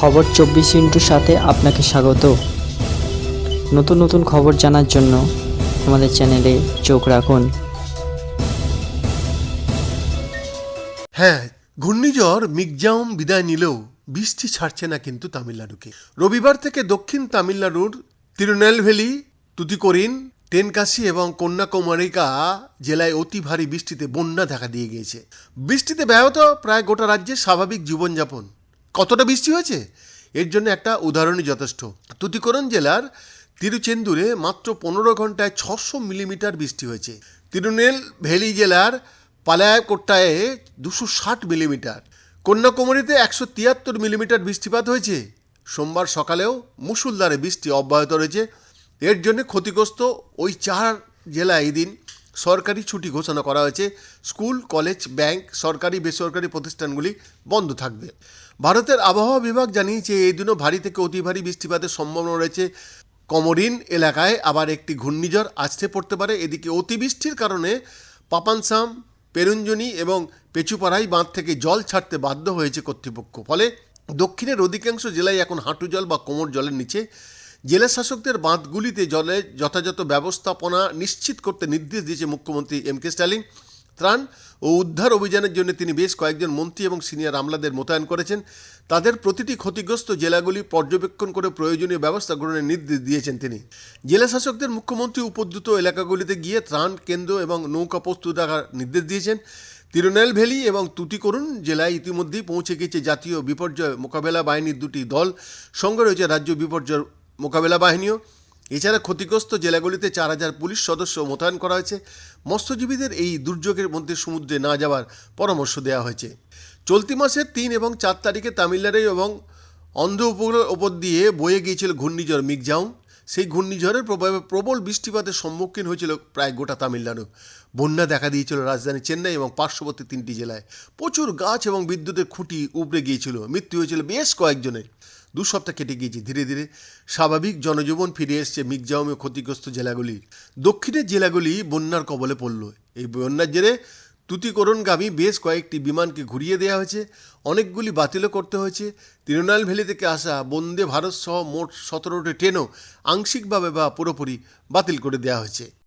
খবর চব্বিশ ইন্টুর সাথে আপনাকে স্বাগত। নতুন নতুন খবর জানার জন্য আমাদের চ্যানেলে চোখ রাখুন। হ্যাঁ ঘূর্ণিঝড় মিগজাউম বিদায় নিলেও বৃষ্টি ছাড়ছে না কিন্তু তামিলনাড়ুকে। রবিবার থেকে দক্ষিণ তামিলনাড়ুর তিরুনেলভেলি, তুতিকোরিন, টেনকাশি এবং কন্যাকুমারিকা জেলায় অতি ভারী বৃষ্টিতে বন্যা দেখা দিয়ে গিয়েছে। বৃষ্টিতে ব্যাহত প্রায় গোটা রাজ্যে স্বাভাবিক জীবনযাপন। কতটা বৃষ্টি হয়েছে? এর জন্য একটা উদাহরণই যথেষ্ট। তুতিকোরন জেলার তিরুচেন্দুরে মাত্র পনেরো ঘন্টায় ছশো মিলিমিটার বৃষ্টি হয়েছে। তিরুনেল ভ্যালি জেলার পালায়াকোট্টায় দুশো ষাট মিলিমিটার। কন্যাকুমারীতে একশো তিয়াত্তর মিলিমিটার বৃষ্টিপাত হয়েছে। সোমবার সকালেও মুসুলধারে বৃষ্টি অব্যাহত রয়েছে। এর জন্য ক্ষতিগ্রস্ত ওই চার জেলায় এদিন সরকারি ছুটি ঘোষণা করা হয়েছে। স্কুল, কলেজ, ব্যাংক, সরকারি, বেসরকারি প্রতিষ্ঠানগুলি বন্ধ থাকবে। ভারতের আবহাওয়া বিভাগ জানিয়েছে, এই দিনও ভারী থেকে অতি ভারী বৃষ্টিপাতের সম্ভাবনা রয়েছে। কমরিন এলাকায় আবার একটি ঘূর্ণিঝড় আসতে পড়তে পারে। এদিকে অতিবৃষ্টির কারণে পাপানসাম, পেরুঞ্জনি এবং পেচুপাড়াই বাঁধ থেকে জল ছাড়তে বাধ্য হয়েছে কর্তৃপক্ষ। ফলে দক্ষিণের অধিকাংশ জেলায় এখন হাঁটু জল বা কোমর জলের নিচে জেলা শাসকদের বাঁধগুলিতে জলের যথাযথ ব্যবস্থাপনা নিশ্চিত করতে নির্দেশ দিয়েছে মুখ্যমন্ত্রী এম কে স্ট্যালিন। ত্রাণ ও উদ্ধার অভিযানের জন্য তিনি বেশ কয়েকজন মন্ত্রী এবং সিনিয়র আমলাদের মোতায়েন করেছেন। তাদের প্রতিটি ক্ষতিগ্রস্ত জেলাগুলি পর্যবেক্ষণ করে প্রয়োজনীয় ব্যবস্থা গ্রহণের নির্দেশ দিয়েছেন তিনি। জেলা শাসকদের মুখ্যমন্ত্রী উপদ্রুত এলাকাগুলিতে গিয়ে ত্রাণ কেন্দ্র এবং নৌকা প্রস্তুত রাখার নির্দেশ দিয়েছেন। তিরুনেলভেলি এবং তুতিকোরুন জেলায় ইতিমধ্যেই পৌঁছে গেছে জাতীয় বিপর্যয় মোকাবেলা বাহিনীর দুটি দল। সঙ্গে রয়েছে রাজ্য বিপর্যয় মোকাবেলা বাহিনীও। এছাড়া ক্ষতিগ্রস্ত জেলাগুলিতে চার হাজার পুলিশ সদস্য মোতায়েন করা হয়েছে। মৎস্যজীবীদের এই দুর্যোগের মধ্যে সমুদ্রে না যাওয়ার পরামর্শ দেওয়া হয়েছে। চলতি মাসের তিন এবং চার তারিখে তামিলনাড়ু এবং অন্ধ্র উপকূলের ওপর দিয়ে বয়ে গিয়েছিল ঘূর্ণিঝড় মিগজাউম সেই ঘূর্ণিঝড়ের প্রভাবে প্রবল বৃষ্টিপাতের সম্মুখীন হয়েছিল প্রায় গোটা তামিলনাড়ু। বন্যা দেখা দিয়েছিল রাজধানী চেন্নাই এবং পার্শ্ববর্তী তিনটি জেলায়। প্রচুর গাছ এবং বিদ্যুতের খুঁটি উপড়ে গিয়েছিল। মৃত্যু হয়েছিল বেশ কয়েকজনের। দু সপ্তাহ কেটে গিয়েছে। ধীরে ধীরে স্বাভাবিক জনজীবন ফিরে এসছে মিগজাউমে ক্ষতিগ্রস্ত জেলাগুলি। দক্ষিণের জেলাগুলি বন্যার কবলে পড়ল। এই বন্যার জেরে তুতিকোরণগামী বেশ কয়েকটি বিমানকে ঘুরিয়ে দেওয়া হয়েছে। অনেকগুলি বাতিলও করতে হয়েছে। তিরুনালভেলি থেকে আসা বন্দে ভারত সহ মোট সতেরোটি ট্রেনও আংশিকভাবে বা পুরোপুরি বাতিল করে দেওয়া হয়েছে।